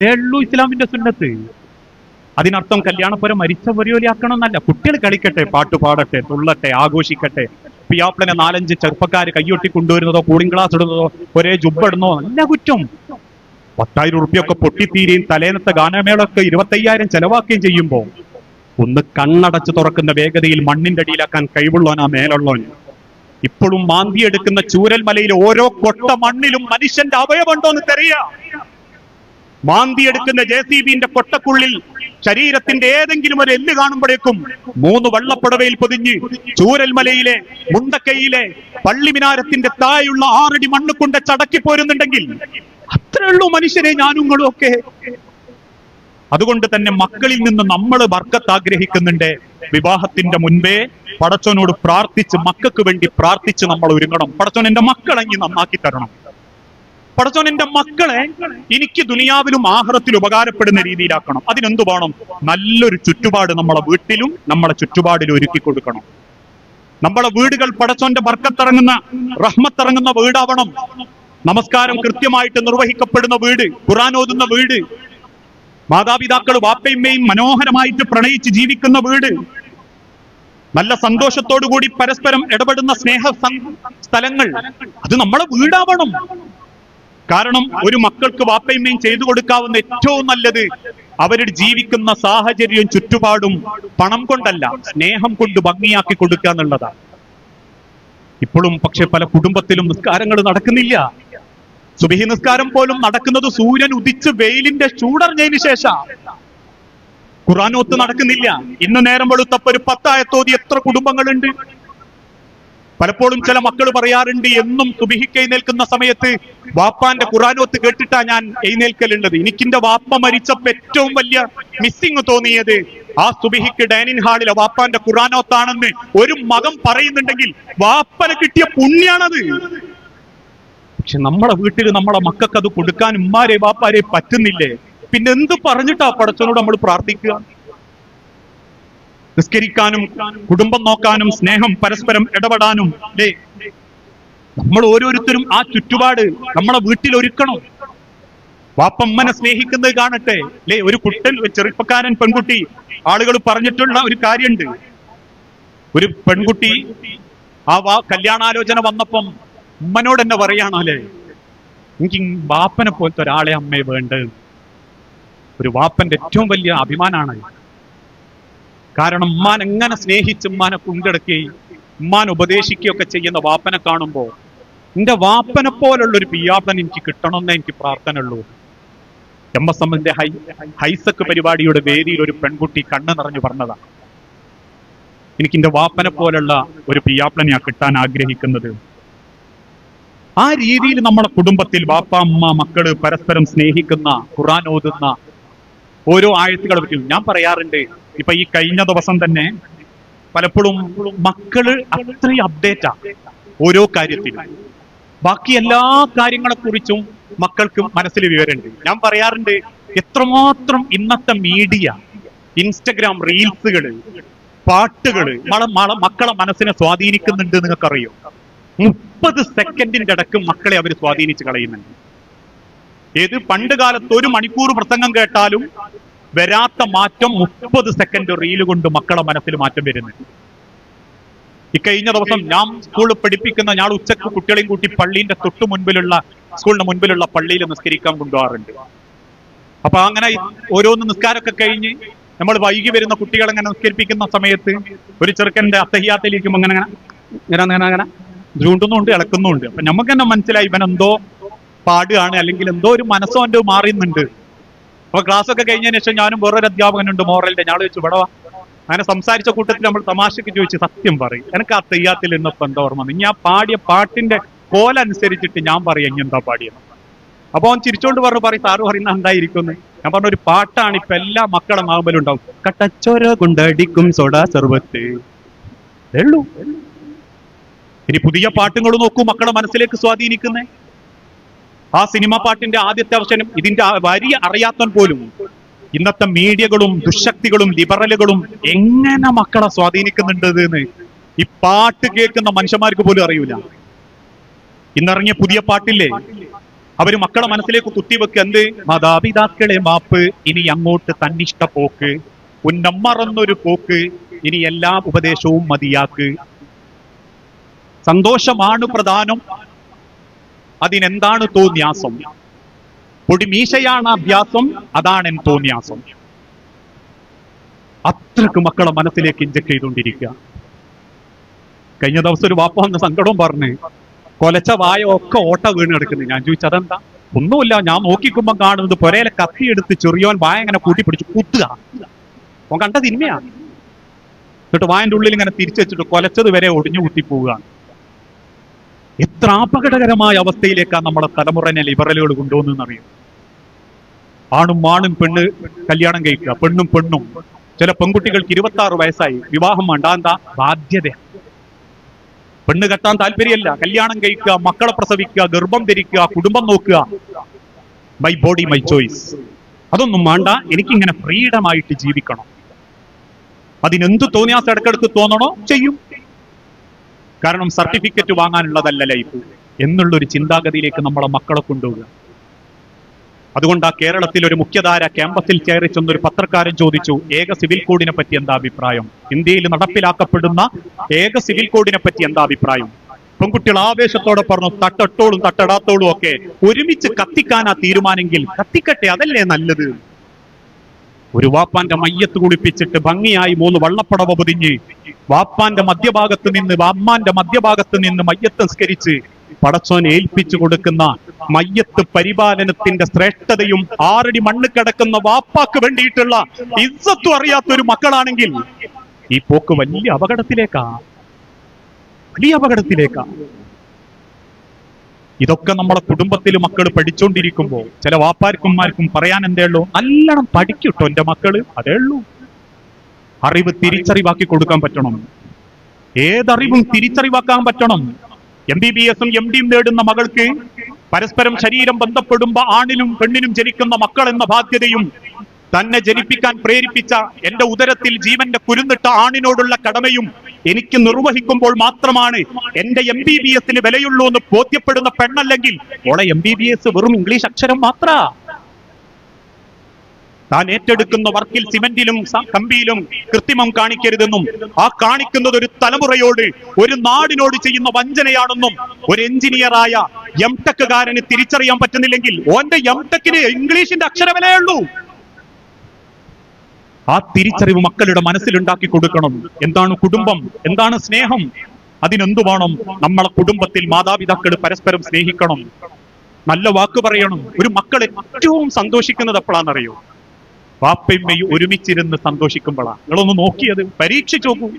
ഉള്ളൂ ഇസ്ലാമിന്റെ സുന്നത്ത്. അതിനർത്ഥം കല്യാണപ്പുരം മരിച്ച പൊരിയോലിയാക്കണം എന്നല്ല കുട്ടികൾ കളിക്കട്ടെ പാട്ട് പാടട്ടെ തുള്ളട്ടെ ആഘോഷിക്കട്ടെ. പിയാപ്പിളനെ നാലഞ്ച് ചെറുപ്പക്കാർ കൈയൊട്ടി കൊണ്ടുവരുന്നതോ കൂളിംഗ് ഗ്ലാസ് ഇടുന്നതോ ഒരേ ജുബിടുന്നതോ നല്ല കുറ്റം. പത്തായിരം ഉറുപ്പ്യൊക്കെ പൊട്ടിത്തീരെയും തലേന്നത്തെ ഗാനമേളൊക്കെ ഇരുപത്തയ്യായിരം ചെലവാക്കുകയും ചെയ്യുമ്പോൾ ഒന്ന് കണ്ണടച്ച് തുറക്കുന്ന വേഗതയിൽ മണ്ണിന്റെ അടിയിലാക്കാൻ കഴിവുള്ളവൻ ആ മേലുള്ളവൻ. ഇപ്പോഴും മാന്തിയെടുക്കുന്ന ചൂരൽമലയിൽ ഓരോ കൊട്ട മണ്ണിലും മനുഷ്യന്റെ അവയവുണ്ടോ എന്ന് തെറിയാം മാന്തിയെടുക്കുന്ന ജെ സി ബിന്റെ കൊട്ടക്കുള്ളിൽ ശരീരത്തിന്റെ ഏതെങ്കിലും ഒരു എല്ല് കാണുമ്പോഴേക്കും മൂന്ന് വള്ളപ്പുടവയിൽ പൊതിഞ്ഞ് ചൂരൽമലയിലെ മുണ്ടക്കൈയിലെ പള്ളിമിനാരത്തിന്റെ തായുള്ള ആറടി മണ്ണ് കൊണ്ട് ചടക്കി പോരുന്നുണ്ടെങ്കിൽ അത്രയുള്ളൂ മനുഷ്യരെ ഞാനും നിങ്ങളും ഒക്കെ. അതുകൊണ്ട് തന്നെ മക്കളിൽ നിന്ന് നമ്മൾ ബർക്കത്ത് ആഗ്രഹിക്കുന്നുണ്ട്. വിവാഹത്തിന്റെ മുൻപേ പടച്ചോനോട് പ്രാർത്ഥിച്ച് മക്കൾക്ക് വേണ്ടി പ്രാർത്ഥിച്ച് നമ്മൾ ഒരുങ്ങണം. പടച്ചോൻ എന്റെ മക്കളങ്ങി നന്നാക്കി തരണം. പടച്ചോൻ എന്റെ മക്കളെ എനിക്ക് ദുനിയാവിലും ആഹ്റത്തിലും ഉപകാരപ്പെടുന്ന രീതിയിലാക്കണം. അതിനെന്തു വേണം? നല്ലൊരു ചുറ്റുപാട് നമ്മളെ വീട്ടിലും നമ്മളെ ചുറ്റുപാടിലും ഒരുക്കി കൊടുക്കണം. നമ്മളെ വീടുകൾ പടച്ചോന്റെ ബർക്കത്തിറങ്ങുന്ന റഹ്മത്തിറങ്ങുന്ന വീടാവണം. നമസ്കാരം കൃത്യമായിട്ട് നിർവഹിക്കപ്പെടുന്ന വീട് ഖുറാൻ ഓതുന്ന വീട് മാതാപിതാക്കൾ വാപ്പയമ്മയും മനോഹരമായിട്ട് പ്രണയിച്ച് ജീവിക്കുന്ന വീട് നല്ല സന്തോഷത്തോടു കൂടി പരസ്പരം ഇടപെടുന്ന സ്നേഹ സ്ഥലങ്ങൾ അത് നമ്മളെ വീടാവണം. കാരണം ഒരു മക്കൾക്ക് വാപ്പയമ്മയും ചെയ്തു കൊടുക്കാവുന്ന ഏറ്റവും നല്ലത് അവരുടെ ജീവിക്കുന്ന സാഹചര്യവും ചുറ്റുപാടും പണം കൊണ്ടല്ല സ്നേഹം കൊണ്ട് ഭംഗിയാക്കി കൊടുക്കുക എന്നുള്ളതാണ്. ഇപ്പോഴും പക്ഷെ പല കുടുംബത്തിലും നിസ്കാരങ്ങൾ നടക്കുന്നില്ല. സുബിഹി നിസ്കാരം പോലും നടക്കുന്നത് സൂര്യൻ ഉദിച്ച് വെയിലിന്റെ ചൂടറിഞ്ഞതിന് ശേഷം. ഖുറാനോത്ത് നടക്കുന്നില്ല. ഇന്ന് നേരം വെളുത്തപ്പോ ഒരു പത്തായത്തോതി എത്ര കുടുംബങ്ങളുണ്ട്? പലപ്പോഴും ചില മക്കൾ പറയാറുണ്ട് എന്നും സുബിഹിക്ക് നിൽക്കുന്ന സമയത്ത് വാപ്പാന്റെ ഖുറാനോത്ത് കേട്ടിട്ടാ ഞാൻ എഴുന്നേൽക്കലുള്ളത്. എനിക്കിന്റെ വാപ്പ മരിച്ചപ്പോ ഏറ്റവും വലിയ മിസ്സിങ് തോന്നിയത് ആ സുബിഹിക്ക് ഡൈനിങ് ഹാളിലെ വാപ്പാന്റെ ഖുറാനോത്താണെന്ന് ഒരു മകം പറയുന്നുണ്ടെങ്കിൽ വാപ്പന് കിട്ടിയ പുണ്യാണത്. പക്ഷെ നമ്മളെ വീട്ടിൽ നമ്മളെ മക്കൾക്ക് അത് കൊടുക്കാൻ ഉമ്മാരെ വാപ്പാരെ പറ്റുന്നില്ലേ? പിന്നെ എന്ത് പറഞ്ഞിട്ടാ പടച്ചനോട് നമ്മൾ പ്രാർത്ഥിക്കുക? നിസ്കരിക്കാനും കുടുംബം നോക്കാനും സ്നേഹം പരസ്പരം ഇടപെടാനും അല്ലേ നമ്മൾ ഓരോരുത്തരും ആ ചുറ്റുപാട് നമ്മളെ വീട്ടിൽ ഒരുക്കണം. വാപ്പമ്മനെ സ്നേഹിക്കുന്നത് കാണട്ടെ. അല്ലേ ഒരു കുട്ടൻ ചെറുപ്പക്കാരൻ പെൺകുട്ടി ആളുകൾ പറഞ്ഞിട്ടുള്ള ഒരു കാര്യമുണ്ട്. ഒരു പെൺകുട്ടി ആ വാ കല്യാണാലോചന വന്നപ്പം ഉമ്മനോട് എന്നെ പറയാണല്ലേ എനിക്ക് വാപ്പനെ പോലത്തെ ഒരാളെ അമ്മയെ വേണ്ടത്. ഒരു വാപ്പന്റെ ഏറ്റവും വലിയ അഭിമാനാണ് കാരണം ഉമ്മാൻ എങ്ങനെ സ്നേഹിച്ച് ഉമ്മാനെ കൊണ്ടെടുക്കുകയും ഉമ്മാൻ ഉപദേശിക്കുകയൊക്കെ ചെയ്യുന്ന വാപ്പനെ കാണുമ്പോൾ എന്റെ വാപ്പനെ പോലുള്ള ഒരു പിയാപ്പൻ എനിക്ക് കിട്ടണമെന്നേ എനിക്ക് പ്രാർത്ഥന ഉള്ളൂ എം എസ് എമ്മിന്റെ ഹൈ ഹൈസക്ക് പരിപാടിയുടെ വേദിയിൽ ഒരു പെൺകുട്ടി കണ്ണു നിറഞ്ഞു പറഞ്ഞതാണ് എനിക്ക് എന്റെ വാപ്പനെ പോലുള്ള ഒരു പിയാപ്പനെ കിട്ടാൻ ആഗ്രഹിക്കുന്നത്. ആ രീതിയിൽ നമ്മുടെ കുടുംബത്തിൽ വാപ്പ അമ്മ മക്കൾ പരസ്പരം സ്നേഹിക്കുന്ന ഖുറാൻ ഓതുന്ന ഓരോ ആയത്തുകളെ പറ്റിയും ഞാൻ പറയാറുണ്ട്. ഇപ്പൊ ഈ കഴിഞ്ഞ ദിവസം തന്നെ പലപ്പോഴും മക്കൾ അത്രയും അപ്ഡേറ്റാ ഓരോ കാര്യത്തിലും. ബാക്കി എല്ലാ കാര്യങ്ങളെ കുറിച്ചും മക്കൾക്ക് മനസ്സിൽ വിവരമുണ്ട്. ഞാൻ പറയാറുണ്ട് എത്രമാത്രം ഇന്നത്തെ മീഡിയ ഇൻസ്റ്റഗ്രാം റീൽസുകൾ പാട്ടുകൾ മള- മക്കളെ മനസ്സിനെ സ്വാധീനിക്കുന്നുണ്ട് നിങ്ങൾക്ക് അറിയോ മുപ്പത് സെക്കൻഡിന്റെ ഇടയ്ക്ക് മക്കളെ അവർ സ്വാധീനിച്ച് കളയുന്നുണ്ട്. ഏത് പണ്ട് കാലത്ത് ഒരു മണിക്കൂർ പ്രസംഗം കേട്ടാലും വരാത്ത മാറ്റം മുപ്പത് സെക്കൻഡ് റീൽ കൊണ്ട് മക്കളെ മനസ്സിൽ മാറ്റം വരുന്നത്. ഇക്കഴിഞ്ഞ ദിവസം ഞാൻ സ്കൂളിൽ പഠിപ്പിക്കുന്ന ഞാൻ ഉച്ചയ്ക്ക് കുട്ടികളെയും കൂട്ടി പള്ളീന്റെ തൊട്ടു മുൻപിലുള്ള സ്കൂളിന്റെ മുൻപിലുള്ള പള്ളിയിൽ നിസ്കരിക്കാൻ കൊണ്ടുപോകാറുണ്ട്. അപ്പൊ അങ്ങനെ ഓരോന്ന് നിസ്കാരമൊക്കെ കഴിഞ്ഞ് നമ്മൾ വൈകി വരുന്ന കുട്ടികളെ അങ്ങനെ നിസ്കരിപ്പിക്കുന്ന സമയത്ത് ഒരു ചെറുക്കന്റെ അത്തഹിയാത്തിലിരിക്കുമ്പോ അങ്ങനെ അങ്ങനെ അങ്ങനെ അങ്ങനെ ചൂണ്ടുന്നുണ്ട് ഇളക്കുന്നുണ്ട് അപ്പൊ നമുക്ക് തന്നെ മനസ്സിലായി ഇവൻ എന്തോ പാടുകയാണ് അല്ലെങ്കിൽ എന്തോ ഒരു മനസ്സോ എന്തോ മാറിയുന്നുണ്ട്. അപ്പൊ ക്ലാസ് ഒക്കെ കഴിഞ്ഞതിന് ശേഷം ഞാനും വേറൊരു അധ്യാപകനുണ്ട് മോറലിന്റെ. ഞാൻ ചോദിച്ചു ഇവിടെ വാ അങ്ങനെ സംസാരിച്ച കൂട്ടത്തിൽ നമ്മൾ തമാശക്ക് ചോദിച്ച് സത്യം പറയും. എനിക്ക് ആ തെയ്യാത്തിൽ ഇന്നിപ്പോ എന്താ ഓർമ്മ ആ പാടിയ പാട്ടിന്റെ കോലനുസരിച്ചിട്ട് ഞാൻ പറയും ഇനി എന്താ പാടിയത് അപ്പൊ അവൻ ചിരിച്ചോണ്ട് പറഞ്ഞു പറയും സാറ് പറയുന്ന എന്തായിരിക്കുന്നു ഞാൻ പറഞ്ഞ ഒരു പാട്ടാണ് ഇപ്പൊ എല്ലാ മക്കളെ നാമ്പലും ഉണ്ടാവും. കട്ടച്ചോര കൊണ്ടടിക്കും സോഡാ സർവത്ത്. ഇനി പുതിയ പാട്ടുകൾ നോക്കൂ മക്കളെ മനസ്സിലേക്ക് സ്വാധീനിക്കുന്നേ. ആ സിനിമ പാട്ടിന്റെ ആദ്യത്തെ അവസരം ഇതിന്റെ വരി അറിയാത്തവൻ പോലും ഇന്നത്തെ മീഡിയകളും ദുശക്തികളും ലിബറലുകളും എങ്ങനെ മക്കളെ സ്വാധീനിക്കുന്നുണ്ട് എന്ന് ഈ പാട്ട് കേൾക്കുന്ന മനുഷ്യന്മാർക്ക് പോലും അറിയൂല. ഇന്നിറങ്ങിയ പുതിയ പാട്ടില്ലേ? അവർ മക്കളെ മനസ്സിലേക്ക് കുത്തിവെക്ക് എന്ത്? മാതാപിതാക്കളെ മാപ്പ്. ഇനി അങ്ങോട്ട് തന്നിഷ്ട പോക്ക് ഉന്നം മറന്നൊരു പോക്ക്. ഇനി എല്ലാ ഉപദേശവും മതിയാക്ക്. സന്തോഷമാണ് പ്രധാനം. അതിനെന്താണ് തോന്യാസം പൊടിമീശയാണ് അഭ്യാസം അതാണ് എൻ തോന്യാസം അത്രയ്ക്ക് മക്കളെ മനസ്സിലേക്ക് ഇഞ്ചക്ട് ചെയ്തുകൊണ്ടിരിക്കുക. കഴിഞ്ഞ ദിവസം ഒരു വാപ്പ വന്ന് സങ്കടവും പറഞ്ഞ് കൊലച്ച വായ ഒക്കെ ഓട്ട വീണ് ഞാൻ ചോദിച്ചു അതെന്താ? ഒന്നുമില്ല ഞാൻ നോക്കിക്കുമ്പോ കാണുന്നത് പുരയിലെ കത്തിയെടുത്ത് ചെറിയോൻ വായ ഇങ്ങനെ കൂട്ടിപ്പിടിച്ച് കുത്തുക. അവൻ കണ്ട തിന്മയാ എന്നിട്ട് വായന്റെ ഉള്ളിൽ ഇങ്ങനെ തിരിച്ചു വെച്ചിട്ട് കൊലച്ചത് വരെ ഒടിഞ്ഞു കുത്തിപ്പോവുകയാണ്. എത്ര അപകടകരമായ അവസ്ഥയിലേക്കാണ് നമ്മുടെ തലമുറനെ ലിബറലുകൾ കൊണ്ടുവന്നറിയും ആണും ആണും പെണ്ണ് കല്യാണം കഴിക്കുക പെണ്ണും പെണ്ണും. ചില പെൺകുട്ടികൾക്ക് ഇരുപത്തി ആറ് വയസ്സായി വിവാഹം വേണ്ടാന്ത ബാധ്യത. പെണ്ണ് കെട്ടാൻ താല്പര്യമല്ല. കല്യാണം കഴിക്കുക മക്കളെ പ്രസവിക്കുക ഗർഭം ധരിക്കുക കുടുംബം നോക്കുക. മൈ ബോഡി മൈ ചോയ്സ് അതൊന്നും വേണ്ട. എനിക്കിങ്ങനെ ഫ്രീഡം ആയിട്ട് ജീവിക്കണം. അതിനെന്ത് തോന്നിയാസ് ഇടക്കിടക്ക് തോന്നണോ? ചെയ്യും. കാരണം സർട്ടിഫിക്കറ്റ് വാങ്ങാനുള്ളതല്ല ലൈഫ് എന്നുള്ളൊരു ചിന്താഗതിയിലേക്ക് നമ്മളെ മക്കളെ കൊണ്ടുപോവുക. അതുകൊണ്ട് ആ കേരളത്തിൽ ഒരു മുഖ്യധാര ക്യാമ്പസിൽ കയറി ചെന്നൊരു പത്രക്കാരൻ ചോദിച്ചു ഏക സിവിൽ കോഡിനെ പറ്റി എന്താ അഭിപ്രായം? ഇന്ത്യയിൽ നടപ്പിലാക്കപ്പെടുന്ന ഏക സിവിൽ കോഡിനെ പറ്റി എന്താ അഭിപ്രായം? പെൺകുട്ടികൾ ആവേശത്തോടെ പറഞ്ഞു തട്ടട്ടോളും തട്ടടാത്തോളും ഒക്കെ ഒരുമിച്ച് കത്തിക്കാനാ തീരുമാനെങ്കിൽ കത്തിക്കട്ടെ അതല്ലേ നല്ലത്? ഒരു വാപ്പാന്റെ മയ്യത്ത് കുളിപ്പിച്ചിട്ട് ഭംഗിയായി മൂന്ന് വള്ളപ്പടവ പൊതിഞ്ഞ് വാപ്പാന്റെ മധ്യഭാഗത്ത് നിന്ന് വാമ്മാന്റെ മധ്യഭാഗത്ത് നിന്ന് മയ്യത്ത് സംസ്കരിച്ച് പടച്ചോൻ ഏൽപ്പിച്ചു കൊടുക്കുന്ന മയ്യത്ത് പരിപാലനത്തിന്റെ ശ്രേഷ്ഠതയും ആറടി മണ്ണ് കിടക്കുന്ന വാപ്പാക്ക് വേണ്ടിയിട്ടുള്ള ഇസ്സത്തും അറിയാത്ത ഒരു മക്കളാണെങ്കിൽ ഈ പോക്ക് വലിയ അപകടത്തിലേക്കാ? വലിയ അപകടത്തിലേക്കാ? ഇതൊക്കെ നമ്മുടെ കുടുംബത്തിൽ മക്കൾ പഠിച്ചുകൊണ്ടിരിക്കുമ്പോ ചില വാപ്പാർക്കുമാർക്കും പറയാൻ എന്തേ ഉള്ളൂ? നല്ലോണം പഠിക്കട്ടോ എന്റെ മക്കൾ. അതേ ഉള്ളൂ. അറിവ് തിരിച്ചറിവാക്കി കൊടുക്കാൻ പറ്റണം. ഏതറിവും തിരിച്ചറിവാക്കാൻ പറ്റണം. എം ബി ബി എസും എം ഡിയും നേടുന്ന മകൾക്ക് പരസ്പരം ശരീരം ബന്ധപ്പെടുമ്പോ ആണിനും പെണ്ണിനും ജനിക്കുന്ന മക്കൾ എന്ന ബാധ്യതയും തന്നെ ജനിപ്പിക്കാൻ പ്രേരിപ്പിച്ച എന്റെ ഉദരത്തിൽ ജീവന്റെ കുരുന്നിട്ട ആണിനോടുള്ള കടമയും എനിക്ക് നിർവഹിക്കുമ്പോൾ മാത്രമാണ് എന്റെ എം ബി ബി എസിന് വിലയുള്ളൂ എന്ന് ബോധ്യപ്പെടുന്ന പെണ്ണല്ലെങ്കിൽ ഓളെ എം ബി ബി എസ് വെറും ഇംഗ്ലീഷ് അക്ഷരം മാത്ര. താൻ ഏറ്റെടുക്കുന്ന വർക്കിൽ സിമന്റിലും കമ്പിയിലും കൃത്രിമം കാണിക്കരുതെന്നും ആ കാണിക്കുന്നത് ഒരു തലമുറയോട് ഒരു നാടിനോട് ചെയ്യുന്ന വഞ്ചനയാണെന്നും ഒരു എഞ്ചിനീയറായ എം ടെക്കുകാരന് തിരിച്ചറിയാൻ പറ്റുന്നില്ലെങ്കിൽ ഓന്റെ എം ടെക്കിന് ഇംഗ്ലീഷിന്റെ അക്ഷരവിലയുള്ളൂ ആ തിരിച്ചറിവ് മക്കളുടെ മനസ്സിലുണ്ടാക്കി കൊടുക്കണം. എന്താണ് കുടുംബം? എന്താണ് സ്നേഹം? അതിനെന്തു വേണം? നമ്മളെ കുടുംബത്തിൽ മാതാപിതാക്കൾ പരസ്പരം സ്നേഹിക്കണം. നല്ല വാക്ക് പറയണം. ഒരു മക്കൾ ഏറ്റവും സന്തോഷിക്കുന്നത് എപ്പോഴാണെന്നറിയോ? വാപ്പയമ്മയും ഒരുമിച്ചിരുന്ന് സന്തോഷിക്കുമ്പോഴാണ് നിങ്ങളൊന്ന് നോക്കിയത് പരീക്ഷിച്ചു നോക്കൂ.